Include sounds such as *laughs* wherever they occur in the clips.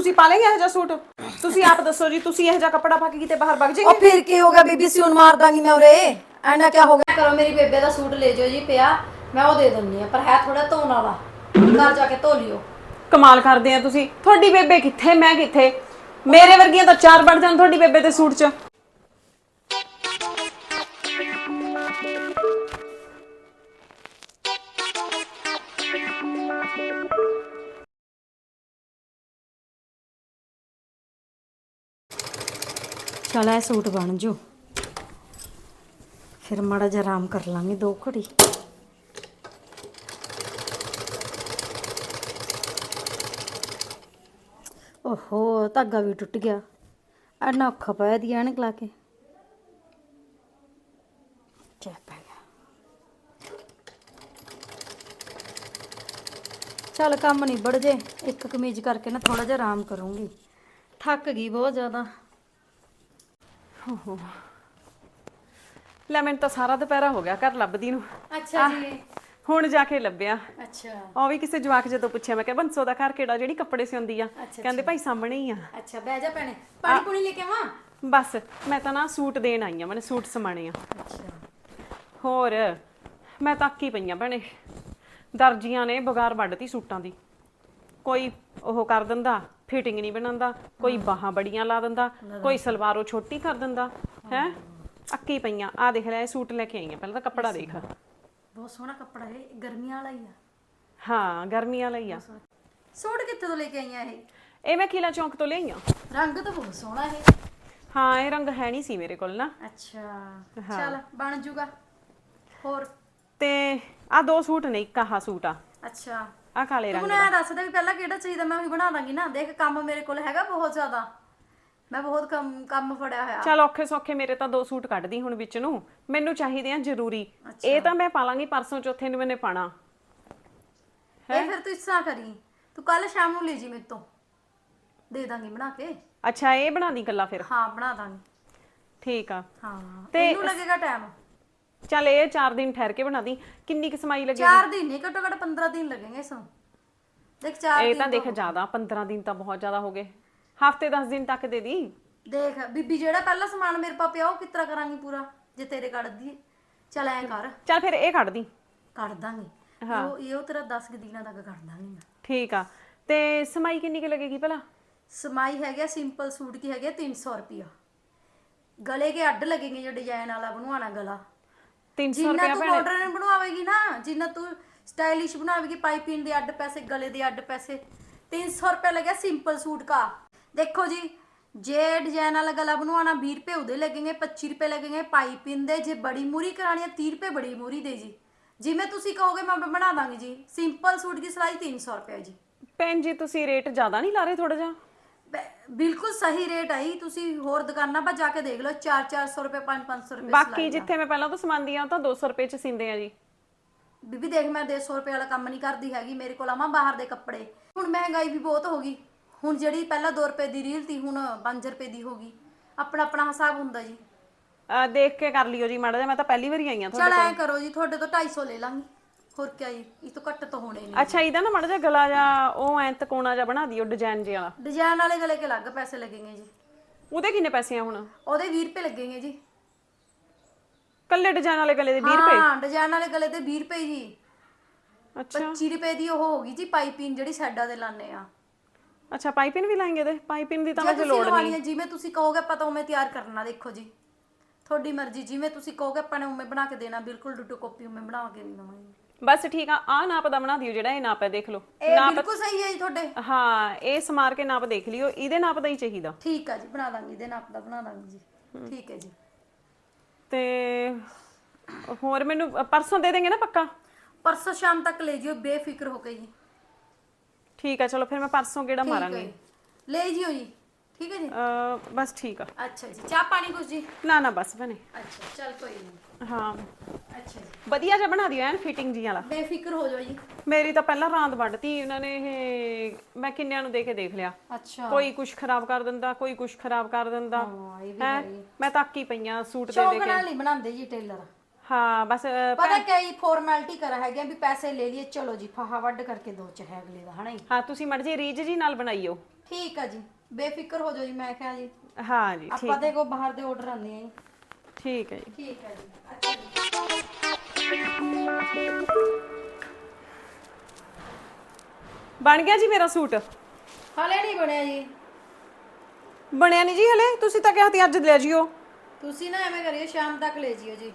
ਤੁਸੀਂ ਪਾ ਲੇਗੇ ਇਹ ਜਿਹਾ ਸੂਟ? ਤੁਸੀਂ ਆਪ ਦੱਸੋ ਜੀ ਤੁਸੀਂ ਇਹ ਜਿਹਾ ਕੱਪੜਾ ਪਾ ਕੇ ਕਿਤੇ ਬਾਹਰ ਵਗ ਉਹ ਜਾਏਗੇ ਫਿਰ ਕੀ ਹੋ ਗਿਆ? ਬੀਬੀ ਸਿਉਣ ਮਾਰ ਦਾਂਗੀ ਮੈਂ ਉਰੇ। ਐਨਾ ਕੀ ਹੋ ਗਿਆ? ਕਰੋ ਮੇਰੀ ਬੇਬੇ ਦਾ ਸੂਟ ਲੈ ਜਾਓ ਜੀ ਪਿਆ। ਮੈਂ ਉਹ ਦੇ ਦਿੰਦੀ ਆ ਪਰ ਹੈ ਥੋੜਾ ਧੋਣ ਵਾਲਾ। ਘਰ ਜਾ ਕੇ ਧੋ ਲਿਓ। ਕਮਾਲ ਕਰਦੇ ਆ ਤੁਸੀਂ। ਤੁਹਾਡੀ ਬੇਬੇ ਕਿੱਥੇ? ਮੈਂ ਕਿੱਥੇ? ਮੇਰੇ ਵਰਗੀਆਂ ਤਾਂ ਚਾਰ ਬਣ ਜਾਣ ਤੁਹਾਡੀ ਬੇਬੇ ਦੇ ਸੂਟ 'ਚ। ਚਲ ਇਹ ਸੂਟ ਬਣ ਜੂ। ਫਿਰ ਮਾੜਾ ਜਿਹਾ ਆਰਾਮ ਕਰ ਲਾਂਗੇ ਦੋ ਘੜੀ। ਓਹੋ, ਧਾਗਾ ਵੀ ਟੁੱਟ ਗਿਆ। ਐਨਾ ਔਖਾ ਪਿਆ ਦੀ ਐਨਕ ਲਾ ਕੇ। ਚੱਲ ਪੈ ਗਿਆ। ਚੱਲ ਕੰਮ ਨਹੀਂ ਬੜ ਜੇ। ਇੱਕ ਕਮੀਜ਼ ਕਰਕੇ ਨਾ ਥੋੜਾ ਜਿਹਾ ਆਰਾਮ ਕਰੂੰਗੀ। ਥੱਕ ਗਈ ਬਹੁਤ ਜ਼ਿਆਦਾ। ਲੈ ਮੈਨੂੰ ਤਾਂ ਸਾਰਾ ਦੁਪਹਿਰਾ ਹੋ ਗਿਆ ਘਰ ਲੱਭਦੀ ਨੂੰ। ਅੱਛਾ ਜੀ। ਹੁਣ ਜਾ ਕੇ ਲੱਭਿਆ। ਅੱਛਾ। ਉਹ ਵੀ ਕਿਸੇ ਜਵਾਕ ਜਦੋਂ ਪੁੱਛਿਆ ਮੈਂ ਕਿਹਾ ਬੰਸੋ ਦਾ ਘਰ ਕਿਹੜਾ ਜਿਹੜੀ ਕੱਪੜੇ ਸਿਉਂਦੀ ਆ? ਕਹਿੰਦੇ ਭਾਈ ਸਾਹਮਣੇ ਹੀ ਆ। ਅੱਛਾ ਬਹਿ ਜਾ ਭੈਣੇ। ਪਾਣੀ ਪੂਣੀ ਲੈ ਕੇ ਆਵਾਂ? ਬਸ ਮੈਂ ਤਾਂ ਨਾ ਸੂਟ ਦੇਣ ਆਈ ਆ ਮੈਨੇ ਸੂਟ ਸਮਾਣੇ ਆ। ਅੱਛਾ। ਹੋਰ ਮੈਂ ਤਾਂ ਅੱਕੀ ਪਈਆਂ ਭੈਣੇ ਦਰਜੀਆਂ ਨੇ ਬਗਾਰ ਵੱਢਤੀ ਸੂਟਾਂ ਦੀ। ਕੋਈ ਉਹ ਕਰ ਦਿੰਦਾ ਫਿਟਿੰਗ ਨਹੀਂ ਬਣਾਉਂਦਾ ਕੋਈ ਬਾਹਾਂ ਬੜੀਆਂ ਲਾ ਦਿੰਦਾ ਕੋਈ ਸਲਵਾਰੋਂ ਛੋਟੀ ਕਰ ਦਿੰਦਾ ਹੈ। ਅੱਕੀ ਪਈਆਂ ਆ ਦੇਖ ਲੈ ਇਹ ਸੂਟ ਲੈ ਕੇ ਆਈ ਆ ਪਹਿਲਾਂ ਤਾਂ ਕੱਪੜਾ ਦੇਖ। ਬਹੁਤ ਸੋਹਣਾ ਕੱਪੜਾ ਹੈ ਗਰਮੀਆਂ ਵਾਲਾ ਹੀ ਆ। ਹਾਂ ਗਰਮੀਆਂ ਲਈ ਆ। ਸੂਟ ਕਿੱਥੇ ਤੋਂ ਲੈ ਕੇ ਆਈਆਂ ਇਹ? ਇਹ ਮੈਂ ਕਿਲਾ ਚੌਂਕ ਤੋਂ ਲਈ ਆ। ਰੰਗ ਤਾਂ ਬਹੁਤ ਸੋਹਣਾ ਹੈ ਹਾਂ ਇਹ ਰੰਗ ਹੈ ਨਹੀਂ ਸੀ ਮੇਰੇ ਕੋਲ ਨਾ। ਅੱਛਾ ਚੱਲ ਬਣ ਜੂਗਾ। ਹੋਰ? ਤੇ ਆ ਦੋ ਸੂਟ ਨੇ ਇੱਕ ਆਹ ਸੂਟ ਆ। ਅੱਛਾ। ਆ ਕਾਲੇ ਰੰਗ ਤੂੰ ਨਾ ਦੱਸ ਦੇ ਵੀ ਪਹਿਲਾਂ ਕਿਹੜਾ ਚਾਹੀਦਾ ਮੈਂ ਉਹੀ ਬਣਾ ਦਾਂਗੀ ਨਾ। ਦੇਖ ਕੰਮ ਮੇਰੇ ਕੋਲ ਹੈਗਾ ਬਹੁਤ ਜ਼ਿਆਦਾ। ਮੈਂ ਬਹੁਤ ਕੰਮ ਕੰਮ ਫੜਿਆ ਹੋਇਆ। ਚਲ ਔਖੇ ਸੌਖੇ ਮੇਰੇ ਤਾਂ ਦੋ ਸੂਟ ਕੱਢਦੀ ਹੁਣ ਵਿੱਚ ਨੂੰ। ਮੈਨੂੰ ਚਾਹੀਦੇ ਆ ਜ਼ਰੂਰੀ। ਇਹ ਤਾਂ ਮੈਂ ਪਾ ਲਾਂਗੀ ਪਰਸੋਂ ਚੌਥੇ ਨੂੰ ਮੈਨੇ ਪਾਣਾ। ਇਹ ਫਿਰ ਤੂੰ ਇਸ ਤਰ੍ਹਾਂ ਕਰੀ। ਤੂੰ ਕੱਲ ਸ਼ਾਮ ਨੂੰ ਲੈ ਜੀ ਮੇਰੇ ਤੋਂ। ਦੇ ਦਾਂਗੀ ਬਣਾ ਕੇ। ਅੱਛਾ ਇਹ ਬਣਾ ਦੀ ਗੱਲਾਂ ਫਿਰ? ਹਾਂ ਬਣਾ ਦਾਂਗੀ। ਠੀਕ ਆ। ਹਾਂ ਤੇ ਇਹਨੂੰ ਲੱਗੇਗਾ ਟਾਈਮ। ਚਲ ਇਹ 4 ਦਿਨ ਠਹਿਰ ਕੇ ਬਣਾ ਦੀ। ਕਿੰਨੀ ਕੁ ਸਮਾਈ ਲੱਗੇ ਚਾਰ ਦਿਨ ਨਹੀਂ ਘੱਟੋ ਘੱਟ 15 ਦਿਨ ਲੱਗेंगे ਇਸ ਨੂੰ ਦੇਖ ਚਾਰ ਇਹ ਤਾਂ ਦੇਖ ਜ਼ਿਆਦਾ 15 ਦਿਨ ਤਾਂ ਬਹੁਤ ਜ਼ਿਆਦਾ ਹੋ ਗਏ। ਹਫ਼ਤੇ 10 ਦਿਨ ਤੱਕ ਦੇ ਦੀ। ਦੇਖ ਬੀਬੀ ਜਿਹੜਾ ਪਹਿਲਾ ਸਮਾਨ ਮੇਰੇ ਪਾ ਪਿਆ ਉਹ ਕਿਸ ਤਰ੍ਹਾਂ ਕਰਾਂਗੀ ਪੂਰਾ ਜੇ ਤੇਰੇ ਕੱਢਦੀ ਚਲ ਐ ਕਰ। ਚਲ ਫਿਰ ਇਹ ਕੱਢ ਦੀ। ਕੱਢ ਦਾਂਗੇ। ਉਹ ਇਹ ਉਹ ਤੇਰਾ 10 ਕੁ ਦਿਨਾਂ ਤੱਕ ਕੱਢ ਦਾਂਗੇ ਮੈਂ। ਠੀਕ ਆ। ਤੇ ਸਮਾਈ ਕਿੰਨੀ ਕੁ ਲੱਗੇਗੀ ਭਲਾ? ਸਮਾਈ ਹੈਗਾ ਸਿੰਪਲ ਸੂਟ ਕੀ ਹੈਗਾ 300 ਰੁਪਿਆ ਗਲੇ ਕੇ ਅੱਡ ਲੱਗेंगे ਜੋ ਡਿਜ਼ਾਈਨ ਵਾਲਾ ਬਣਵਾਣਾ ਗਲਾ। 300 ਜਿੰਨਾ ਤੂੰ ਭੈਣੇ। ਮਾਡਰਨ ਬਣਵਾਵੇਂਗੀ ਨਾ ਜਿੰਨਾ ਤੂੰ ਸਟਾਈਲਿਸ਼ ਬਣਾਵੇਂਗੀ ਪਾਈਪਿੰਗ ਦੇ ਅੱਡ ਪੈਸੇ ਗਲੇ ਦੇ ਅੱਡ ਪੈਸੇ 300 ਰੁਪਏ ਲੱਗਿਆ ਸਿੰਪਲ ਸੂਟ ਕਾ। ਦੇਖੋ ਜੀ ਜੇ ਡਿਜ਼ਾਈਨ ਵਾਲਾ ਗਲਾ ਬਣਵਾਉਣਾ 20 ਰੁਪਏ ਉਹਦੇ ਲੱਗेंगे 25 ਰੁਪਏ ਲੱਗेंगे ਪਾਈਪਿੰਗ ਦੇ ਜੇ ਬੜੀ ਮੂਰੀ ਕਰਾਣੀ ਹੈ 30 ਰੁਪਏ ਬੜੀ ਮੂਰੀ ਦੇ ਜੀ। ਜਿਵੇਂ ਤੁਸੀਂ ਕਹੋਗੇ ਮੈਂ ਬਣਾ ਦਾਂਗੀ ਜੀ। ਸਿੰਪਲ ਸੂਟ ਦੀ ਸਿਲਾਈ 300 ਰੁਪਏ ਜੀ। ਭੈਣ ਜੀ ਤੁਸੀਂ ਰੇਟ ਜ਼ਿਆਦਾ ਨਹੀਂ ਲਾ ਰਹੇ ਥੋੜਾ ਜਿਹਾ? ਬਿਲਕੁਲ ਸਹੀ ਰੇਟ ਆਈ ਤੁਸੀਂ ਹੋਰ ਦੁਕਾਨਾਂ 'ਤੇ ਜਾ ਕੇ ਦੇਖ ਲਓ 4-400 ਰੁਪਏ 5-500 ਰੁਪਏ ਬਾਕੀ ਜਿੱਥੇ ਮੈਂ ਪਹਿਲਾਂ ਤੋਂ ਸਮਾਂਦੀ ਆ ਉਹ ਤਾਂ 200 ਰੁਪਏ ਚ ਸਿੰਦੇ ਆ ਜੀ। ਬੀਬੀ ਦੇਖ ਮੈਂ 150 ਰੁਪਏ ਵਾਲਾ ਕੰਮ ਨਹੀਂ ਕਰਦੀ ਹੈਗੀ ਮੇਰੇ ਕੋਲ ਆਵਾਂ ਬਾਹਰ ਦੇ ਕੱਪੜੇ। ਹੁਣ ਮਹਿੰਗਾਈ ਵੀ ਬਹੁਤ ਹੋ ਗਈ। ਹੁਣ ਜਿਹੜੀ ਪਹਿਲਾਂ 2 ਰੁਪਏ ਦੀ ਰੀਲ ਤੀ ਹੁਣ 5 ਰੁਪਏ ਦੀ ਹੋ ਗਈ। ਆਪਣਾ ਆਪਣਾ ਹਿਸਾਬ ਹੁੰਦਾ ਜੀ। ਅਹ ਦੇਖ ਕੇ ਕਰ ਲਿਓ ਜੀ ਮਾੜਾ ਜਿਹਾ ਮੈਂ ਤਾਂ ਪਹਿਲੀ ਵਾਰੀ ਆਈ ਆ ਚਲ ਐ ਕਰੋ ਜੀ ਤੁਹਾਡੇ ਤੋਂ 250 ਲੈ ਲਾਂਗੀ। ਹੋਰ ਕੀ ਜੀ ਇਹ ਤੋਂ ਘੱਟ ਤਾਂ ਹੋਣੇ ਨਹੀਂ। ਅੱਛਾ ਇਹਦਾ ਨਾ ਮਾੜਾ ਜਿਹਾ ਗਲਾ ਜਾਂ ਉਹ ਐ ਤਕੋਣਾ ਜਿਹਾ ਬਣਾ ਦਿਓ ਡਿਜ਼ਾਈਨ ਜਿਹਾ। ਵਾਲਾ ਡਿਜ਼ਾਈਨ ਵਾਲੇ ਗਲੇ ਕੇ ਅਲੱਗ ਪੈਸੇ ਲੱਗेंगे ਜੀ। ਉਹਦੇ ਕਿੰਨੇ ਪੈਸੇ ਆ ਹੁਣ? ਉਹਦੇ 20 ਰੁਪਏ ਲੱਗेंगे ਜੀ। ਕੱਲੇ ਡਿਜ਼ਾਈਨ ਵਾਲੇ ਗਲੇ ਦੇ 20 ਰੁਪਏ? ਹਾਂ ਡਿਜ਼ਾਈਨ ਵਾਲੇ ਗਲੇ ਤੇ 20 ਰੁਪਏ ਜੀ। ਅੱਛਾ। 25 ਰੁਪਏ ਦੀ ਉਹ ਹੋਗੀ ਜੀ ਪਾਈਪਿੰਗ ਜਿਹੜੀ ਸਾਈਡਾਂ ਦੇ ਲਾਣੇ ਆ। ਅੱਛਾ ਪਾਈਪਿੰਗ ਵੀ ਲਾਏਂਗੇ ਤੇ ਪਾਈਪਿੰਗ ਦੀ ਤਾਂ ਤੁਸੀਂ ਲੋੜ ਲਵਾਣੀ ਹੈ ਜਿਵੇਂ ਤੁਸੀਂ ਕਹੋਗੇ ਪਤਾ ਉਵੇਂ ਤਿਆਰ ਕਰਨਾ ਦੇਖੋ ਜੀ। ਤੁਹਾਡੀ ਮਰਜ਼ੀ ਜਿਵੇਂ ਤੁਸੀਂ ਕਹੋਗੇ ਆਪਾਂ ਨੇ ਉਵੇਂ ਬਣਾ ਕੇ ਦੇਣਾ ਬਿਲਕੁਲ ਡੁੱਟੋ ਕਾਪੀ ਉਵੇਂ ਬਣਾ ਕੇ ਨਹੀਂ ਦਵਾਂਗੇ। ਬਸ ਠੀਕ ਆ ਆ ਨਾਪ ਦਾ ਬਣਾ ਦਿਓ ਜਿਹੜਾ ਇਹ ਨਾਪ ਹੈ ਦੇਖ ਲਓ। ਇਹ ਬਿਲਕੁਲ ਸਹੀ ਹੈ ਜੀ ਤੁਹਾਡੇ। ਹਾਂ ਇਹ ਸਮਾਰ ਕੇ ਨਾਪ ਦੇਖ ਲਿਓ ਇਹਦੇ ਨਾਪ ਦਾ ਹੀ ਚਾਹੀਦਾ। ਠੀਕ ਆ ਜੀ ਬਣਾ ਦਾਂਗੇ ਇਹਦੇ ਨਾਪ ਦਾ ਬਣਾ ਦਾਂਗੇ ਜੀ। ਠੀਕ ਹੈ ਜੀ। ਤੇ ਹੋਰ ਮੈਨੂੰ ਪਰਸੋਂ ਦੇ ਦੇਂਗੇ ਨਾ ਪੱਕਾ? ਪਰਸੋਂ ਸ਼ਾਮ ਤੱਕ ਲੈ ਜਿਓ ਬੇਫਿਕਰ ਹੋ ਕੇ ਜੀ। ਠੀਕ ਆ ਚਲੋ ਫਿਰ ਮੈਂ ਪਰਸੋਂ ਕਿਹੜਾ ਮਾਰਾਂਗੀ। ਲੈ ਜਿਓ ਜੀ। ਠੀਕ ਹੈ ਜੀ। ਅ, ਬਸ ਠੀਕ ਆ। ਅੱਛਾ ਜੀ ਚਾਹ ਪਾਣੀ ਕੁਝ ਜੀ? ਨਾ ਨਾ ਬਸ ਬਣੇ। ਅੱਛਾ ਚੱਲ ਕੋਈ ਨਹੀਂ। ਹਾਂ। ਅੱਛਾ ਜੀ। ਵਧੀਆ ਜਿਹਾ ਬਣਾ ਦਿਓ ਐਨ ਫਿਟਿੰਗ ਜੀ ਵਾਲਾ। ਬੇਫਿਕਰ ਹੋ ਜਾਓ ਜੀ। ਮੇਰੀ ਤਾਂ ਪਹਿਲਾਂ ਰਾਂਦ ਵੱਢਤੀ ਇਹਨਾਂ ਨੇ ਇਹ ਮੈਂ ਕਿੰਨਿਆਂ ਨੂੰ ਦੇ ਕੇ ਦੇਖ ਲਿਆ। ਅੱਛਾ। ਕੋਈ ਕੁਝ ਖਰਾਬ ਕਰ ਦਿੰਦਾ ਕੋਈ ਕੁਝ ਖਰਾਬ ਕਰ ਦਿੰਦਾ। ਹਾਂ ਇਹ ਵੀ ਹੈ? ਮੈਂ ਤਾਂ ਅੱਕੀ ਪਈਆਂ ਸੂਟ ਦੇ ਨਾਲ ਹੀ ਬਣਾਉਂਦੇ ਜੀ ਟੇਲਰ। ਹਾਂ ਬਸ ਅ, ਪਤਾ ਕਈ ਫਾਰਮੈਲਿਟੀ ਕਰ ਹੈਗੇ ਆ ਵੀ ਪੈਸੇ ਲੈ ਲਈਏ ਚਲੋ ਜੀ ਫਾਹਾ ਵੱਢ ਕਰਕੇ ਦੋ ਚ ਹੈ ਅਗਲੇ ਦਾ ਹਨਾ ਜੀ? ਹਾਂ ਤੁਸੀਂ ਮਰਜ਼ੀ ਰੀਜ ਜੀ ਨਾਲ ਬਣਾਈਓ। ਠੀਕ ਆ ਜੀ। ਬੇਫਿਕਰ ਹੋ ਜਾਓ ਜੀ ਮੈਂ ਕਿਹਾ ਜੀ। ਹਾਂ ਜੀ ਆਪਾਂ ਕੋ ਬਾਹਰ ਦੇ ਆਰਡਰ ਆਉਂਦੇ ਆ ਜੀ। ਠੀਕ ਹੈ ਜੀ। ਠੀਕ ਹੈ ਜੀ। ਅੱਛਾ ਜੀ ਬਣ ਗਿਆ ਜੀ ਮੇਰਾ ਸੂਟ? ਹਾਲੇ ਨਹੀਂ ਬਣਿਆ ਜੀ। ਬਣਿਆ ਨਹੀਂ ਜੀ ਹਲੇ? ਤੁਸੀਂ ਤਾਂ ਕਿਹਾ ਸੀ ਅੱਜ ਲੈ ਜਿਓ। ਤੁਸੀਂ ਨਾ ਐਵੇਂ ਕਰਿਓ ਸ਼ਾਮ ਤੱਕ ਲੈ ਜਿਓ ਜੀ।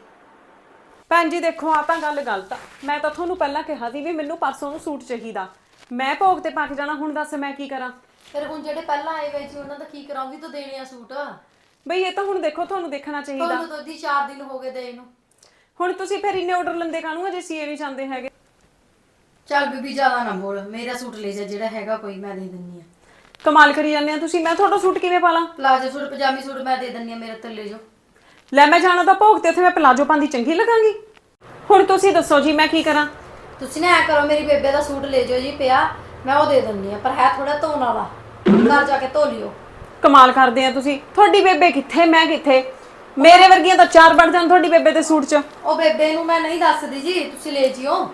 ਭੈਣ ਜੀ ਦੇਖੋ ਆ ਤਾਂ ਗੱਲ ਗਲਤ ਆ। ਮੈਂ ਤਾਂ ਤੁਹਾਨੂੰ ਪਹਿਲਾਂ ਕਿਹਾ ਸੀ ਵੀ ਮੈਨੂੰ ਪਰਸੋਂ ਨੂੰ ਸੂਟ ਚਾਹੀਦਾ। ਮੈਂ ਭੋਗ ਤੇ ਪਾ ਕੇ ਜਾਣਾ ਹੁਣ ਦੱਸ ਮੈਂ ਕੀ ਕਰਾਂ? ਫਿਰ ਹੁਣ ਜਿਹੜੇ ਪਹਿਲਾਂ ਆਏ ਹੋਏ ਸੀ ਉਹਨਾਂ ਦਾ ਕੀ ਕਰਾਂ ਉਹ ਵੀ ਤਾਂ ਦੇਣੇ ਆ ਸੂਟ। ਬਈ ਇਹ ਤਾਂ ਹੁਣ ਦੇਖੋ ਤੁਹਾਨੂੰ ਦੇਖਣਾ ਚਾਹੀਦਾ। ਤੁਹਾਨੂੰ ਤਾਂ ਦੀ 4 ਦਿਨ ਹੋ ਗਏ ਦੇ ਨੂੰ। ਹੁਣ ਤੁਸੀਂ ਫਿਰ ਇੰਨੇ ਆਰਡਰ ਲੰਦੇ ਕਾਹਨੂੰ ਅਜੇ ਸੀਏ ਨਹੀਂ ਚਾਹੁੰਦੇ ਹੈਗੇ? ਚੱਲ ਬੀਬੀ ਜ਼ਿਆਦਾ ਨਾ ਬੋਲ। ਮੇਰਾ ਸੂਟ ਲੈ ਜਾ ਜਿਹੜਾ ਹੈਗਾ ਕੋਈ ਮੈਂ ਦੇ ਦਿੰਨੀ ਆ। ਕਮਾਲ ਕਰੀ ਜਾਂਦੇ ਆ ਤੁਸੀਂ। ਮੈਂ ਤੁਹਾਡਾ ਸੂਟ ਕਿਵੇਂ ਪਾ ਲਾਂ ਪਲਾਜੋ ਸੂਟ ਪਜਾਮੀ ਸੂਟ ਮੈਂ ਦੇ ਦਿੰਨੀ ਆ ਮੇਰੇ ਤੇ ਲੈ ਜਾਓ। ਲੈ ਮੈਂ ਜਾਣਾ ਤਾਂ ਭੋਗ ਤੇ ਉੱਥੇ ਮੈਂ ਪਲਾਜੋ ਪਾਉਂਦੀ ਚੰਗੀ ਲੱਗਾਂਗੀ। ਹੁਣ ਤੁਸੀਂ ਦੱਸੋ ਜੀ ਮੈਂ ਕੀ ਕਰਾਂ? ਤੁਸੀਂ ਨਾ ਐ ਕਰੋ ਮੇਰੀ ਬੇਬੇ ਦਾ ਸੂਟ ਲੈ ਜਾਓ ਜੀ ਪਿਆ। ਮੈਂ ਉਹ ਦੇ ਦਿੰਨੀ ਆ ਪਰ ਹੈ ਥੋੜਾ ਧੋਣ ਵਾਲਾ। ਘਰ ਜਾ ਕੇ ਧੋ ਲਿਓ। ਕਮਾਲ ਕਰਦੇ ਆ ਤੁਸੀਂ। ਤੁਹਾਡੀ ਬੇਬੇ ਕਿੱਥੇ ਮੈਂ ਕਿੱਥੇ? ਮੇਰੇ ਵਰਗੀਆਂ ਤਾਂ ਚਾਰ ਬਣ ਜਾਣ ਤੁਹਾਡੀ ਬੇਬੇ ਦੇ ਸੂਟ 'ਚ। ਉਹ ਬੇਬੇ ਨੂੰ ਮੈਂ ਨਹੀਂ ਦੱਸਦੀ ਜੀ ਤੁਸੀਂ ਲੈ ਜਿਓ।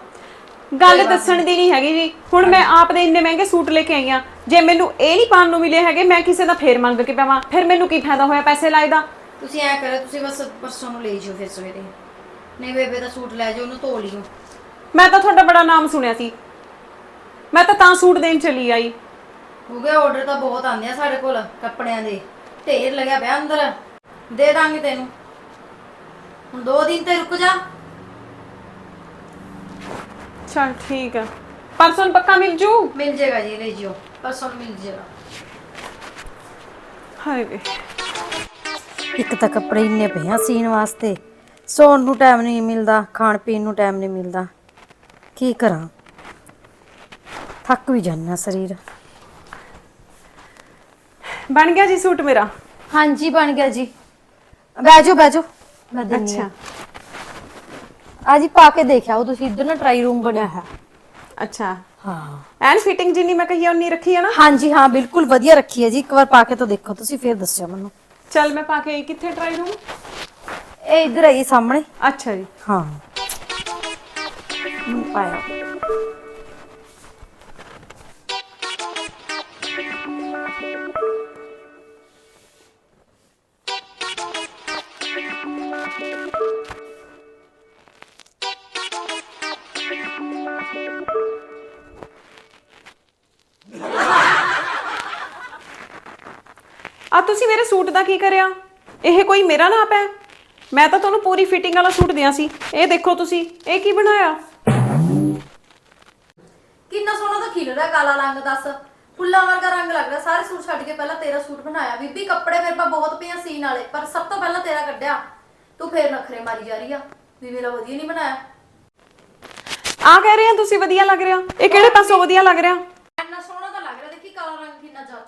ਗੱਲ ਦੱਸਣ ਦੀ ਨਹੀਂ ਹੈਗੀ ਜੀ। ਹੁਣ ਮੈਂ ਆਪ ਦੇ ਇੰਨੇ ਮਹਿੰਗੇ ਸੂਟ ਲੈ ਕੇ ਆਈ ਆ। ਜੇ ਮੈਨੂੰ ਇਹ ਨਹੀਂ ਪਾਉਣ ਨੂੰ ਮਿਲੇ ਹੈਗੇ ਮੈਂ ਕਿਸੇ ਦਾ ਫੇਰ ਮੰਗ ਕੇ ਪਾਵਾਂ। ਫਿਰ ਮੈਨੂੰ ਕੀ ਫਾਇਦਾ ਹੋਇਆ ਪੈਸੇ ਲਾਏ ਦਾ? ਤੁਸੀਂ ਐ ਕਰੋ ਤੁਸੀਂ ਬਸ ਪਰਸੋਂ ਨੂੰ ਲੈ ਜਿਓ ਫਿਰ ਸਵੇਰੇ। ਨਹੀਂ ਬੇਬੇ ਦਾ ਸੂਟ ਲੈ ਜਾਓ ਉਹਨੂੰ ਧੋ ਲਿਓ। ਮੈਂ ਤਾਂ ਤੁਹਾਡਾ ਬੜਾ ਨਾਮ ਸੁਣਿਆ ਸੀ। ਮੈਂ ਤਾਂ ਤਾਂ ਸੂਟ ਦੇਣ ਚਲੀ ਆਈ। ਗਿਆ ਆਰਡਰ ਤਾਂ ਬਹੁਤ ਆਉਂਦੇ ਆ ਸਾਡੇ ਕੋਲ ਕੱਪੜਿਆਂ ਦੇ। ਢੇਰ ਲੱਗਿਆ ਪਿਆ ਅੰਦਰ। ਦੇ ਦਾਂਗੇ ਤੈਨੂੰ। ਹੁਣ ਦੋ ਦਿਨ ਤੇ ਰੁਕ ਜਾ। ਚਲ ਠੀਕ ਆ। ਪਰਸੋਂ ਨੂੰ ਪੱਕਾ ਮਿਲ ਜੂ? ਮਿਲ ਜਾਏਗਾ ਜੀ ਲੈ ਜਿਓ। ਪਰਸੋਂ ਨੂੰ ਮਿਲ ਜਾਏਗਾ ਹਾਏ ਵੇ। ਇੱਕ ਤਾਂ ਕੱਪੜੇ ਇੰਨੇ ਪਏ ਆ ਸੀਨ ਵਾਸਤੇ। ਸੌਣ ਨੂੰ ਟਾਈਮ ਨਹੀਂ ਮਿਲਦਾ ਖਾਣ ਪੀਣ ਨੂੰ ਟਾਈਮ ਨਹੀਂ ਮਿਲਦਾ। ਕੀ ਕਰਾਂ? ਥੱਕ ਵੀ ਜਾਂਦਾ ਸਰੀਰ। ਬਣ ਗਿਆ ਜੀ ਸੂਟ ਮੇਰਾ? ਹਾਂਜੀ ਬਣ ਗਿਆ ਜੀ। ਬਹਿ ਜਾਓ ਮੈਂ ਦਿੰਨੀ ਅੱਛਾ। ਆ ਜੀ ਪਾ ਕੇ ਦੇਖਿਆ ਉਹ ਤੁਸੀਂ ਇੱਧਰ ਨਾ ਟਰਾਈ ਰੂਮ ਬਣਿਆ ਹੈ ਅੱਛਾ। ਹਾਂ। ਐਨ ਫਿਟਿੰਗ ਜਿੰਨੀ ਮੈਂ ਕਹੀ ਉਨੀ ਰੱਖੀ ਆ ਨਾ? ਹਾਂਜੀ ਹਾਂ ਬਿਲਕੁਲ ਵਧੀਆ ਰੱਖੀ ਹੈ ਜੀ। ਇੱਕ ਵਾਰ ਪਾ ਕੇ ਤਾਂ ਦੇਖੋ ਤੁਸੀਂ ਫਿਰ ਦੱਸਿਓ ਮੈਨੂੰ। ਚੱਲ ਮੈਂ ਪਾ ਕੇ ਆਈ। ਕਿੱਥੇ ਟਰਾਈ ਰੂਮ ਇਹ ਇੱਧਰ ਹੈ ਜੀ ਸਾਹਮਣੇ। ਅੱਛਾ ਜੀ। ਹਾਂ। ਹੁਣ ਪਾਇਆ। ਤੁਸੀਂ ਮੇਰੇ ਸੂਟ ਦਾ ਕੀ ਕਰਿਆ? ਇਹ ਕੋਈ ਮੇਰਾ ਨਾਪ ਹੈ? ਮੈਂ ਤਾਂ ਤੁਹਾਨੂੰ ਪੂਰੀ ਫਿਟਿੰਗ ਵਾਲਾ ਸੂਟ ਦਿਆ ਸੀ। ਇਹ ਦੇਖੋ ਤੁਸੀਂ ਇਹ ਕੀ ਬਣਾਇਆ? ਕਿੰਨਾ ਸੋਹਣਾ ਤਾਂ ਖਿਲ ਰਿਹਾ ਕਾਲਾ ਰੰਗ ਦੱਸ। ਫੁੱਲਾਂ ਵਰਗਾ ਰੰਗ ਲੱਗ ਰਿਹਾ ਸਾਰੇ ਸੂਟ ਛੱਡ ਕੇ ਪਹਿਲਾਂ ਤੇਰਾ ਸੂਟ ਬਣਾਇਆ। ਬੀਬੀ ਕੱਪੜੇ ਮੇਰੇ ਪਾ ਬਹੁਤ ਪਏ ਆ ਸੀਨ ਵਾਲੇ ਪਰ ਸਭ ਤੋਂ ਪਹਿਲਾਂ ਤੇਰਾ ਕੱਢਿਆ। ਤੂੰ ਫੇਰ ਨਖਰੇ ਮਾਰੀ ਜਾ ਰਹੀ ਆ। ਵੀ ਮੇਰਾ ਵਧੀਆ ਨਹੀਂ ਬਣਾਇਆ। ਆ ਕਹਿ ਰਹੇ ਆ ਤੁਸੀਂ ਵਧੀਆ ਲੱਗ ਰਿਹਾ। ਇਹ ਕਿਹੜੇ ਪਾਸੋਂ ਵਧੀਆ ਲੱਗ ਰਿਹਾ?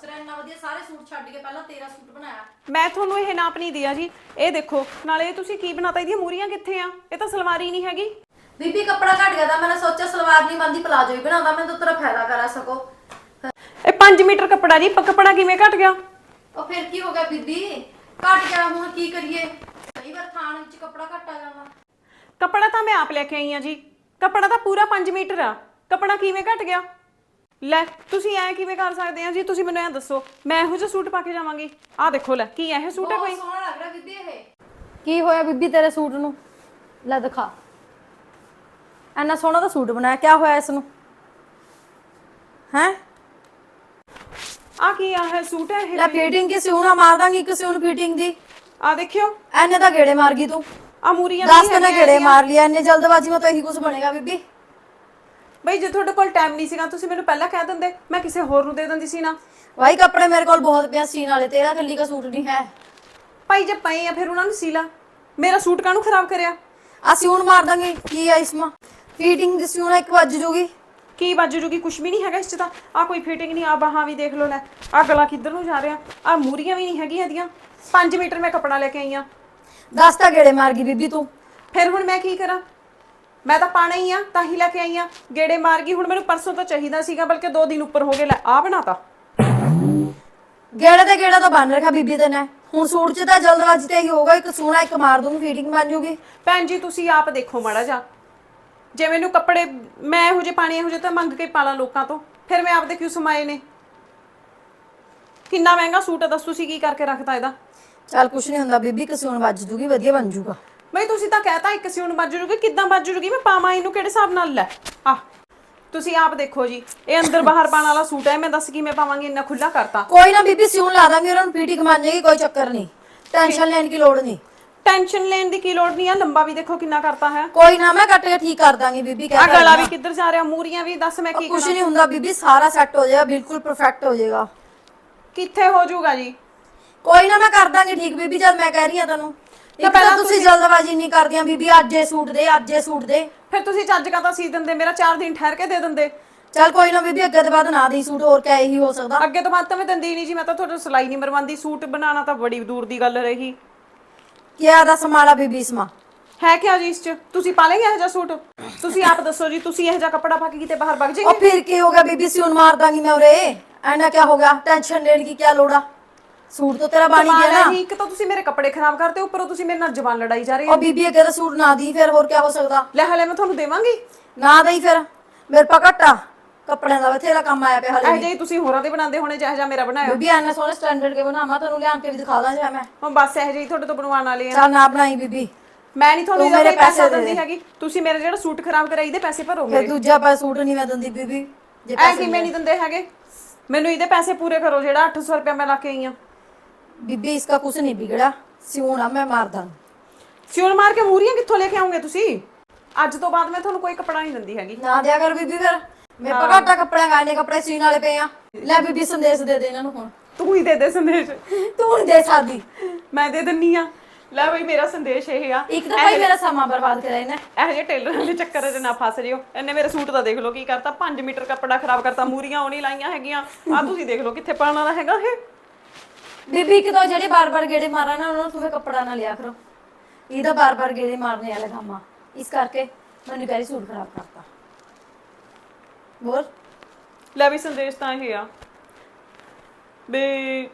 ਰਿਹਾ ਇੰਨਾ ਵਧੀਆ ਸਾਰੇ ਸੂਟ ਛੱਡ ਕੇ ਪਹਿਲਾਂ ਤੇਰਾ ਸੂਟ ਬਣਾਇਆ। ਮੈਂ ਤੁਹਾਨੂੰ ਇਹ ਨਾਪ ਨਹੀਂ ਦਿਆ ਜੀ। ਇਹ ਦੇਖੋ ਨਾਲੇ ਇਹ ਤੁਸੀਂ ਕੀ ਬਣਾਤਾ? ਇਹਦੀਆਂ ਮੂਰੀਆਂ ਕਿੱਥੇ ਆ? ਇਹ ਤਾਂ ਸਲਵਾਰੀ ਨਹੀਂ ਹੈਗੀ। ਬੀਬੀ ਕੱਪੜਾ ਘਟ ਗਿਆ ਤਾਂ ਮੈंने ਸੋਚਿਆ ਸਲਵਾਰ ਨਹੀਂ ਬੰਦੀ ਪਲਾਜੋ ਹੀ ਬਣਾਉਂਦਾ ਮੈਂ ਤਾਂ ਤੇਰਾ ਫਾਇਦਾ ਕਰਾ ਸਕੋ। ਇਹ 5 ਮੀਟਰ ਕੱਪੜਾ ਜੀ ਪ- ਕੱਪੜਾ ਕਿਵੇਂ ਘਟ ਗਿਆ? ਉਹ ਫਿਰ ਕੀ ਹੋ ਗਿਆ ਬੀਬੀ? ਘਟ ਗਿਆ ਹੁਣ ਕੀ ਕਰੀਏ? ਕਈ ਵਾਰ ਥਾਣ ਵਿੱਚ ਕੱਪੜਾ ਘਟ ਆ ਜਾਂਦਾ। ਕੱਪੜਾ ਤਾਂ ਮੈਂ ਆਪ ਲੈ ਕੇ ਆਈ ਆ ਜੀ। ਕੱਪੜਾ ਤਾਂ ਪੂਰਾ 5 ਮੀਟਰ ਆ। ਕੱਪੜਾ ਕਿਵੇਂ ਘਟ ਗਿਆ? ਲੈ ਤੁਸੀਂ ਐ ਕਿਵੇਂ ਕਰ ਸਕਦੇ ਆ? ਜੀ ਤੁਸੀਂ ਮੈਨੂੰ ਐ ਦੱਸੋ ਮੈਂ ਇਹੋ ਜਿਹਾ ਸੂਟ ਪਾ ਕੇ ਜਾਵਾਂਗੀ। ਆਹ ਦੇਖੋ ਲੈ ਕੀ ਇਹ ਸੂਟ ਹੈ ਬਹੁਤ ਕੋਈ? ਸੋਹਣਾ ਲੱਗ ਰਿਹਾ ਬੀਬੀ ਇਹ। ਕੀ ਹੋਇਆ ਬੀਬੀ ਤੇਰੇ ਸੂਟ ਨੂੰ? ਲੈ ਦਿਖਾ। ਐਨਾ ਸੋਹਣਾ ਤਾਂ ਸੂਟ ਬਣਾਇਆ ਕਿਆ ਹੋਇਆ ਇਸ ਨੂੰ? ਹੈ? ਆ ਕੀ ਆ ਹੈ ਸੂਟ ਹੈ ਇਹ? ਲੈ ਫਿਟਿੰਗ ਕੀ ਸਿਉਣਾ ਮਾਰ ਦਾਂਗੀ ਇੱਕ ਸਿਉਣ ਫਿਟਿੰਗ ਦੀ। ਆ ਦੇਖਿਓ। ਐਨੇ ਤਾਂ ਗੇੜੇ ਮਾਰ ਗਈ ਤੂੰ। ਆ ਮੂਰੀਆਂ ਦਸ ਤਾਂ ਗੇੜੇ ਮਾਰ ਲਿਆ ਐਨੇ ਜਲਦਬਾਜ਼ੀ ਮੇ ਤਾਂ ਇਹੀ ਕੁਝ ਬਣੇਗਾ ਬੀਬੀ। ਬਈ ਜੇ ਤੁਹਾਡੇ ਕੋਲ ਟਾਈਮ ਨਹੀਂ ਸੀਗਾ ਤੁਸੀਂ ਮੈਨੂੰ ਪਹਿਲਾਂ ਕਹਿ ਦਿੰਦੇ ਮੈਂ ਕਿਸੇ ਹੋਰ ਨੂੰ ਦੇ ਦਿੰਦੀ ਸੀ ਨਾ। ਭਾਈ ਕੱਪੜੇ ਮੇਰੇ ਕੋਲ ਬਹੁਤ ਪਿਆ ਸੀਨ ਵਾਲੇ ਤੇਰਾ ਕੱਲੀ ਦਾ ਸੂਟ ਨਹੀਂ ਹੈ। ਭਾਈ ਜੇ ਪਏ ਆ ਫਿਰ ਉਹਨਾਂ ਨੂੰ ਸੀਲਾ। ਮੇਰਾ ਸੂਟ ਕਾਹਨੂੰ ਖਰਾਬ ਕਰਿਆ? ਆ ਸਿਉਣ ਮਾਰ ਦਾਂਗੇ ਕੀ ਆ ਇਸਮਾ ਫਿਟਿੰਗ ਦੀ ਸਿਉਣਾ ਇੱਕ ਵੱਜ ਜੂਗੀ। ਕੀ ਬਾਜੂ ਜੂਗੀ? ਕੁਝ ਵੀ ਨਹੀਂ ਹੈਗਾ ਇਸ ਚ ਤਾਂ। ਆ ਕੋਈ ਫਿਟਿੰਗ ਨਹੀਂ ਆ ਬਾਹਾਂ ਵੀ ਦੇਖ ਲਓ ਲੈ। ਆ ਗਲਾ ਕਿੱਧਰ ਨੂੰ ਜਾ ਰਿਹਾ? ਆ ਮੂਰੀਆਂ ਵੀ ਨਹੀਂ ਹੈਗੀਆਂ ਇਹਦੀਆਂ। 5 ਮੀਟਰ ਮੈਂ ਕੱਪੜਾ ਲੈ ਕੇ ਆਈ ਆ। ਦਸ ਤਾਂ ਗੇੜੇ ਮਾਰ ਗਈ ਬੀਬੀ ਤੂੰ। ਫਿਰ ਹੁਣ ਮੈਂ ਕੀ ਕਰਾਂ? ਮੈਂ ਤਾਂ ਪਾਣਾ ਹੀ ਆ ਤਾਂ ਹੀ ਲੈ ਕੇ ਆਈ ਆ। ਗੇੜੇ ਮਾਰ ਗਈ ਹੁਣ ਮੈਨੂੰ ਪਰਸੋਂ ਤਾਂ ਚਾਹੀਦਾ ਸੀਗਾ ਬਲਕਿ 2 ਦਿਨ ਉੱਪਰ ਹੋ ਗਏ ਲੈ ਆ ਬਣਾਤਾ ਗੇੜੇ ਤੇ ਗੇੜਾ ਤਾਂ ਬਣ ਰੱਖਾ ਬੀਬੀ ਤੇ ਨੇ। ਹੁਣ ਸੂਟ 'ਚ ਤਾਂ ਜਲਦਬਾਜ਼ੀ ਤੇ ਹੀ ਹੋਗਾ ਇੱਕ ਸੂਣਾ ਇੱਕ ਮਾਰ ਦੂੰਗੀ ਫਿਟਿੰਗ ਬਣ ਜੂਗੀ। ਭੈਣ ਜੀ ਤੁਸੀਂ ਆਪ ਦੇਖੋ ਮਾੜਾ ਜਾ ਜੇ ਮੈਨੂੰ ਕੱਪੜੇ ਮੈਂ ਇਹੋ ਜਿਹੇ ਪਾਣੇ ਇਹੋ ਜਿਹੇ ਤਾਂ ਮੰਗ ਕੇ ਪਾ ਲਾਂ ਲੋਕਾਂ ਤੋਂ। ਫਿਰ ਮੈਂ ਆਪਦੇ ਕਿਉਂ ਸਮਾਏ ਨੇ? ਕਿੰਨਾ ਮਹਿੰਗਾ ਸੂਟ ਹੈ ਦੱਸ ਤੁਸੀਂ ਕੀ ਕਰਕੇ ਰੱਖਤਾ ਇਹਦਾ? ਚੱਲ ਕੁਛ ਨਹੀਂ ਹੁੰਦਾ ਬੀਬੀ ਕਿਸੇ ਹੁਣ ਵੱਜ ਜੂਗੀ ਵਧੀਆ ਬਣ ਜੂਗਾ। ਬਈ ਤੁਸੀਂ ਤਾਂ ਕਹਿਤਾ ਇੱਕ ਸਿਉਣ ਵੱਜ ਜੂਗੀ ਕਿੱਦਾਂ ਵੱਜ ਜੂਗੀ? ਮੈਂ ਪਾਵਾਂ ਇਹਨੂੰ ਕਿਹੜੇ ਹਿਸਾਬ ਨਾਲ ਲੈ? ਆ ਤੁਸੀਂ ਆਪ ਦੇਖੋ ਜੀ ਇਹ ਅੰਦਰ ਬਾਹਰ ਪਾਣ ਵਾਲਾ ਸੂਟ ਹੈ ਮੈਂ ਦੱਸ ਕਿਵੇਂ ਪਾਵਾਂਗੀ ਇੰਨਾ ਖੁੱਲਾ ਕਰਤਾ। ਕੋਈ ਨਾ ਬੀਬੀ ਸਿਉਣ ਲਾ ਦਾਂਗੇ ਉਹਨਾਂ ਨੂੰ ਪੀਟੀ ਕਮਾਨ ਜਾਏਗੀ ਕੋਈ ਚੱਕਰ ਨਹੀਂ। ਟੈਨਸ਼ਨ ਲੈਣ ਦੀ ਲੋੜ ਨਹੀਂ। ਟੈਨਸ਼ਨ ਲੈਣ ਦੀ ਕੀ ਲੋੜ ਨਹੀਂ ਆ ਲੰਬਾ ਵੀ ਦੇਖੋ ਕਿੰਨਾ ਕਰਤਾ ਹੈ। ਕੋਈ ਨਾ ਮੈਂ ਕੱਟ ਕੇ ਠੀਕ ਕਰ ਦਾਂਗੀ ਬੀਬੀ ਆ ਗਲਾ ਵੀ ਕਿੱਧਰ ਜਾ ਰਿਹਾ ਮੂਰੀਆਂ ਵੀ ਦੱਸ ਮੈਂ ਕੀ ਕੁਛ ਨਹੀਂ ਹੁੰਦਾ ਬੀਬੀ ਸਾਰਾ ਸੈੱਟ ਹੋ ਜਾਏਗਾ ਬਿਲਕੁਲ ਪਰਫੈਕਟ ਹੋ ਜਾਏਗਾ। ਕਿੱਥੇ ਹੋ ਜਾਊਗਾ ਜੀ? ਕੋਈ ਨਾ ਮੈਂ ਕਰ ਦਾਂਗੀ ਠੀਕ ਬੀਬੀ ਜਦ ਮੈਂ ਕਹਿ ਰਹੀ ਆ ਤੈਨੂੰ। ਇੱਕ ਪਹਿਲਾਂ ਤਾਂ ਤੁਸੀਂ ਜਲਦਬਾਜ਼ੀ ਨਹੀਂ ਕਰਦੀਆਂ ਬੀਬੀ ਅੱਜ ਇਹ ਸੂਟ ਦੇ ਅੱਜ ਇਹ ਸੂਟ ਦੇ। ਫਿਰ ਤੁਸੀਂ ਚੱਜ ਕਾ ਤਾਂ ਸੀ ਦਿੰਦੇ? ਮੇਰਾ 4 ਦਿਨ ਠਹਿਰ ਕੇ ਦੇ ਦਿੰਦੇ। ਚੱਲ ਕੋਈ ਨਾ ਬੀਬੀ ਅੱਗੇ ਤੋਂ ਬਾਅਦ ਨਾ ਦੇਈ ਸੂਟ ਹੋਰ ਕਿਆ ਇਹੀ ਹੋ ਸਕਦਾ। ਅੱਗੇ ਤੋਂ ਬਾਅਦ ਤਾਂ ਮੈਂ ਦਿੰਦੀ ਨਹੀਂ ਜੀ ਮੈਂ ਤਾਂ ਤੁਹਾਡੇ ਸਿਲਾਈ ਨਹੀਂ ਮਰਵਾਉਂਦੀ। ਸੂਟ ਬਣਾਉਣਾ ਤਾਂ ਬੜੀ ਦੂਰ ਦੀ ਗੱਲ ਰਹੀ। ਕਿਆ ਦਾ ਸਮਾਲਾ ਬੀਬੀ ਸਮਾ ਹੈ ਕਿਆ ਜੀ ਇਸ ਚ? ਤੁਸੀਂ ਪਾ ਲੇਗੇ ਇਹ ਜਿਹਾ ਸੂਟ? ਤੁਸੀਂ ਆਪ ਦੱਸੋ ਜੀ ਤੁਸੀਂ ਇਹ ਜਿਹਾ ਕੱਪੜਾ ਪਾ ਕੇ ਕਿਤੇ ਬਾਹਰ ਵਗ ਉਹ ਜਾਏਗੇ ਫਿਰ ਕੀ ਹੋ ਗਿਆ ਬੀਬੀ ਸਿਉਣ ਮਾਰ ਦਾਂਗੀ ਮੈਂ ਉਰੇ। ਐਨਾ ਕਿਆ ਹੋ ਗਿਆ? ਟੈਨਸ਼ਨ ਲੈਣ ਦੀ ਕਿਆ ਲੋੜ ਆ? ਸੂਟ ਤਾਂ ਤੇਰਾ ਬਣ ਗਿਆ ਨਾ। ਇੱਕ ਤਾਂ ਤੁਸੀਂ ਮੇਰੇ ਕੱਪੜੇ ਖਰਾਬ ਕਰਤੇ ਉੱਪਰੋਂ ਤੁਸੀਂ ਮੇਰੇ ਨਾਲ ਜਵਾਨ ਲੜਾਈ ਜਾ ਰਹੇ ਉਹ ਹੋ ਬੀਬੀ ਅੱਗੇ ਤਾਂ ਸੂਟ ਨਾ ਦੀ ਫਿਰ ਹੋਰ ਕਿਆ ਹੋ ਸਕਦਾ? ਲੈ ਹਲੇ ਮੈਂ ਤੁਹਾਨੂੰ ਦੇਵਾਂਗੀ। ਨਾ ਦੇਈ ਫਿਰ ਮੇਰੇ ਪਾ ਘਟਾ ਕੱਪੜਿਆਂ ਦਾ ਬਥੇਰਾ ਕੰਮ ਆਇਆ ਪਿਆ ਇਹ ਹਲੇ ਜਿਹੇ ਤੁਸੀਂ ਹੋਰਾਂ ਦੇ ਬਣਾਉਂਦੇ ਹੋਣੇ ਜਿਹੋ ਜਿਹਾ ਮੇਰਾ ਬਣਾਇਆ। ਬੀਬੀ ਐਨਾ ਸੋਹਣੇ ਸਟੈਂਡਰਡ ਕੇ ਬਣਾਵਾਂ? ਤੈਨੂੰ ਲਿਆ ਕੇ ਵੀ ਦਿਖਾ ਦਾਂ ਜਾਂ ਮੈਂ। ਹੁਣ ਬਸ ਇਹ ਜਿਹੇ ਤੁਹਾਡੇ ਤੋਂ ਬਣਵਾਉਣ ਵਾਲੇ ਆ। ਚੱਲ ਨਾ ਬਣਾਈ ਬੀਬੀ। ਮੈਂ ਨਹੀਂ ਤੁਹਾਨੂੰ ਇਹਦਾ ਪੈਸਾ ਦਿੰਦੀ ਹੈਗੀ। ਤੁਸੀਂ ਮੇਰੇ ਜਿਹੜਾ ਸੂਟ ਖਰਾਬ ਕਰਾਈ ਦੇ ਪੈਸੇ ਭਰੋ ਫਿਰ ਮੇਰੇ ਦੂਜਾ ਪਾ ਸੂਟ ਨਹੀਂ ਮੈਂ ਦਿੰਦੀ ਬੀਬੀ। ਜੇ ਐ ਕਿਵੇਂ ਨਹੀਂ ਦਿੰਦੇ ਹੈਗੇ? ਮੈਨੂੰ ਇਹਦੇ ਪੈਸੇ ਪੂਰੇ ਕਰੋ ਜਿਹੜਾ 800 ਰੁਪਏ ਮੈਂ ਲਾ ਕੇ ਆਈ ਆ। ਬੀਬੀ ਇਸਕਾ ਕੁਛ ਨਹੀਂ ਬਿਗੜਾ ਸਿਉਣਾ ਮੈਂ ਮਾਰ ਦਾਂ। ਸਿਉਣ ਮਾਰ ਕੇ ਮੂਰੀਆਂ ਕਿੱਥੋਂ ਲੈ ਕੇ ਆਉਂਗੇ ਤੁਸੀਂ? ਅੱਜ ਤੋਂ ਬਾਅਦ ਮੈਂ ਤੁਹਾਨੂੰ ਕੋਈ ਕੱਪੜਾ ਨਹੀਂ ਦਿੰਦੀ ਹੈਗੀ। ਨਾ ਦਿਆ ਕਰ ਬੀਬੀ ਫਿਰ। ਮੇਰੇ ਪਾ ਘਟਾ ਕੱਪੜਿਆਂ ਗਾਣੇ ਕੱਪੜੇ ਸੀਨ ਵਾਲੇ ਪਏ ਆ। ਲੈ ਬੀਬੀ ਸੰਦੇਸ਼ ਦੇ ਦੇ ਇਹਨਾਂ ਨੂੰ ਹੁਣ। ਤੂੰ ਹੀ ਦੇ ਦੇ ਸੰਦੇਸ਼। ਤੂੰ ਨਹੀਂ ਦੇ ਸਕਦੀ। ਮੈਂ ਦੇ ਦਿੰਨੀ ਆ। ਲੈ ਬਈ ਮੇਰਾ ਸੰਦੇਸ਼ ਇਹ ਆ। ਇੱਕ ਤਾਂ ਭਾਈ ਮੇਰਾ ਸਮਾਂ ਬਰਬਾਦ ਕਰਿਆ ਇਹਨੇ। ਇਹ ਜਿਹੇ ਟੇਲਰਾਂ ਦੇ ਚੱਕਰ 'ਚ ਨਾ ਫਸ ਜਿਓ। ਇਹਨੇ ਮੇਰੇ ਸੂਟ ਦਾ ਦੇਖ ਲਓ ਕੀ ਕਰਤਾ। 5 ਮੀਟਰ ਕੱਪੜਾ ਖਰਾਬ ਕਰਤਾ। ਮੂਰੀਆਂ ਉਹ ਨਹੀਂ ਲਾਈਆਂ ਹੈਗੀਆਂ। ਆ ਤੁਸੀਂ ਦੇਖ ਲਓ ਕਿੱਥੇ ਪਾਉਣ ਵਾਲਾ ਹੈਗਾ ਇਹ। ਬੀਬੀ ਇੱਕ ਦੋ ਜਿਹੜੇ ਬਾਰ-ਬਾਰ ਗੇੜੇ ਮਾਰਾਂ ਨਾ ਉਹਨਾਂ ਨੂੰ ਤੁਸੀਂ ਕੱਪੜਾ ਨਾ ਲਿਆ ਕਰੋ। ਇਹਦਾ ਬਾਰ-ਬਾਰ ਗੇੜੇ ਮਾਰਨੇ ਵਾਲਾ ਕੰਮ ਆ। ਇਸ ਕਰਕੇ ਮੈਨੂੰ ਕਹਿ ਰਹੀ ਸੂਟ ਖਰਾਬ ਕਰਤਾ। ਹੋਰ ਲੈ ਵੀ ਸੰਦੇਸ਼ ਤਾਂ ਇਹ ਆ ਵੀ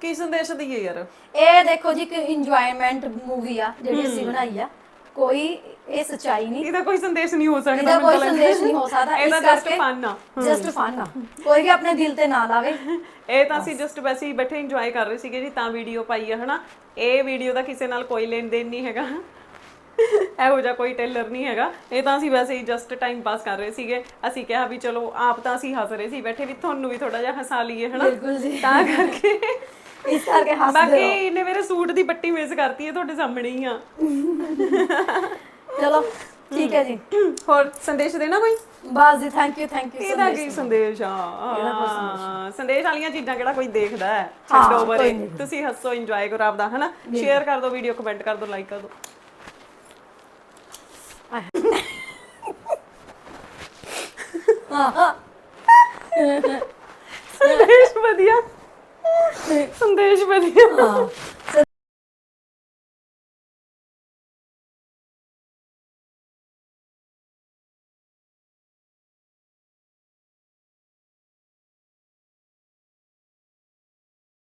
ਕੀ ਸੰਦੇਸ਼ ਦਈਏ ਯਾਰ? ਇਹ ਦੇਖੋ ਜੀ ਇੱਕ ਇੰਜੋਇਮੈਂਟ ਮੂਵੀ ਆ ਜਿਹੜੀ ਅਸੀਂ ਬਣਾਈ ਆ। ਕੋਈ ਇਹ ਸਚਾਈ ਨਹੀਂ। ਇਹਦਾ ਕੋਈ ਸੰਦੇਸ਼ ਨਹੀਂ ਹੋ ਸਕਦਾ ਇਹਦਾ ਕੋਈ। ਸੰਦੇਸ਼ ਨਹੀਂ ਹੋ ਸਕਦਾ। ਇਹਦਾ ਜਸਟ ਫਨ ਆ। ਜਸਟ ਫਨ ਆ। ਕੋਈ ਵੀ ਆਪਣੇ ਦਿਲ ਤੇ ਨਾ ਲਾਵੇ। *laughs* ਇਹ ਤਾਂ ਅਸੀਂ ਜਸਟ ਵੈਸੇ ਹੀ ਬੈਠੇ ਇੰਜੋਏ ਕਰ ਰਹੇ ਸੀਗੇ ਜੀ ਤਾਂ ਵੀਡੀਓ ਪਾਈ ਆ ਹਨਾ? ਇਹ ਵੀਡੀਓ ਦਾ ਕਿਸੇ ਨਾਲ ਕੋਈ ਲੈਣ ਦੇਣ ਨਹੀਂ ਹੈਗਾ। *laughs* ਇਹੋ ਜਿਹਾ ਕੋਈ ਟੇਲਰ ਨਹੀਂ ਹੈਗਾ। ਇਹ ਤਾਂ ਅਸੀਂ ਵੈਸੇ ਹੀ ਜਸਟ ਟਾਈਮ ਪਾਸ ਕਰ ਰਹੇ ਸੀਗੇ। ਅਸੀਂ ਕਿਹਾ ਵੀ ਚਲੋ ਆਪ ਤਾਂ ਅਸੀਂ ਹੱਸ ਰਹੇ ਸੀ ਬੈਠੇ ਵੀ ਤੁਹਾਨੂੰ ਵੀ ਥੋੜਾ ਜਿਹਾ ਹਸਾ ਲਈਏ ਹਨਾ? ਬਿਲਕੁਲ ਜੀ। ਤਾਂ ਕਰਕੇ ਇਸ ਕਰਕੇ ਹੱਸਦੇ ਬਾਕੀ ਰਹੋ। ਇਹਨੇ ਮੇਰੇ ਸੂਟ ਦੀ ਪੱਟੀ ਮਿਸ ਕਰਤੀ ਹੈ ਤੁਹਾਡੇ ਸਾਹਮਣੇ ਹੀ ਆ। ਚਲੋ ਠੀਕ ਹੈ ਜੀ। ਹੋਰ ਸੰਦੇਸ਼ ਦੇਣਾ ਕੋਈ? ਬਸ ਜੀ ਥੈਂਕ ਯੂ ਥੈਂਕ ਯੂ ਇਹਦਾ ਕੀ ਸੰਦੇਸ਼। ਆ? ਹਾਂ, ਸੰਦੇਸ਼ ਵਾਲੀਆਂ ਚੀਜ਼ਾਂ ਕਿਹੜਾ ਕੋਈ ਦੇਖਦਾ ਹੈ? ਹਾਂ, ਛੱਡੋ ਕੋਈ ਬਰੇ ਨਹੀਂ। ਤੁਸੀਂ ਹੱਸੋ ਇੰਜੋਏ ਕਰੋ ਆਪਦਾ ਹਨਾ? ਸ਼ੇਅਰ ਕਰ ਦਿਓ ਵੀਡੀਓ ਕਮੈਂਟ ਕਰ ਦਿਓ ਲਾਈਕ ਕਰ ਦਿਓ ਸੰਦੇਸ਼ ਵਧੀਆ। ਸੰਦੇਸ਼ ਵਧੀਆ ਹਾਂ